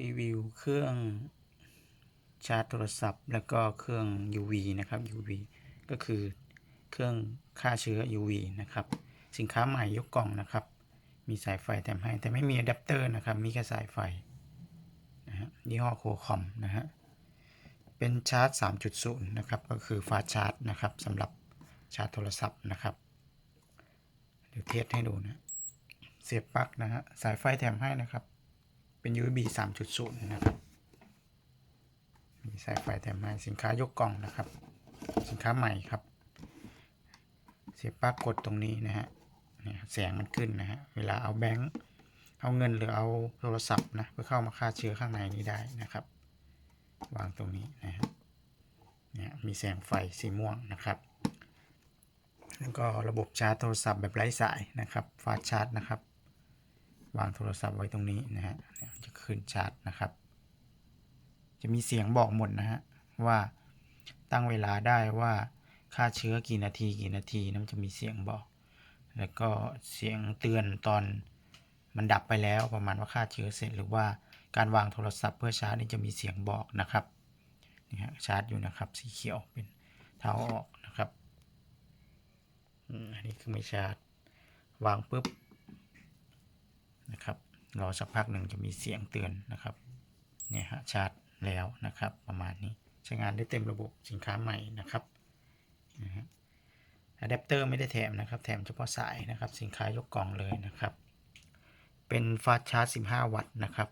รีวิวเครื่องชาร์จโทรศัพท์ แล้วก็เครื่อง UV นะครับ UV ก็คือเครื่องฆ่าเชื้อ UV นะครับ สินค้าใหม่ยกกล่องนะครับ มีสายไฟแถมให้ แต่ไม่มีอะแดปเตอร์นะครับ มีแค่สายไฟนะฮะยี่ห้อโคคอมนะฮะ เป็นชาร์จ 3.0 นะครับ ก็คือฟาชาร์จนะครับสำหรับชาร์จโทรศัพท์นะครับ เดี๋ยวเทสให้ดูนะ เสียบปลั๊กนะฮะ สายไฟแถมให้นะครับ เป็น USB 3.0 นะครับ มีสายไฟแถมให้สินค้ายกกล่องนะครับ สินค้าใหม่ครับ เสียบปลั๊กกดตรงนี้นะฮะเนี่ยแสงมันขึ้นนะฮะ เวลาเอาแบงค์ เอาเงินหรือเอาโทรศัพท์นะเพื่อเข้ามาฆ่าเชื้อข้างในนี้ได้นะครับ วางตรงนี้นะฮะ เนี่ยมีแสงไฟสีม่วงนะครับแล้วก็ระบบชาร์จโทรศัพท์แบบไร้สายนะครับฟาสชาร์จนะครับ วางโทรศัพท์ไว้ตรงนี้นะฮะจะขึ้นชาร์จนะครับ จะมีเสียงบอกหมดนะฮะว่าตั้งเวลาได้ว่าค่าเชื้อกี่นาทีกี่นาทีนะมันจะมีเสียงบอก แล้วก็เสียงเตือนตอนมันดับไปแล้วประมาณว่าค่าเชื้อเสร็จ หรือว่าการวางโทรศัพท์เพื่อชาร์จนี่จะมีเสียงบอกนะครับนี่ฮะชาร์จอยู่นะครับสีเขียวเป็นเท้าออกนะครับอันนี้คือไม่ชาร์จวางปุ๊บ รอสักพักหนึ่งจะมีเสียงเตือนนะครับเนี่ยฮะชาร์จแล้วนะครับ ประมาณนี้ใช้งานได้เต็มระบบสินค้าใหม่นะครับนะฮะอะแดปเตอร์ไม่ได้แถมนะครับ แถมเฉพาะสายนะครับ สินค้ายกกล่องเลยนะครับ เป็นฟาสต์ชาร์จ 15 วัตต์นะครับ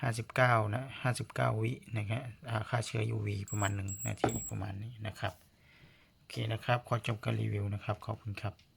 59นะ59 วินะครับอ่าค่าเชื้อ UV ประมาณ 1 นาทีประมาณนี้นะครับ โอเคนะครับ ขอจบการรีวิวนะครับ ขอบคุณครับ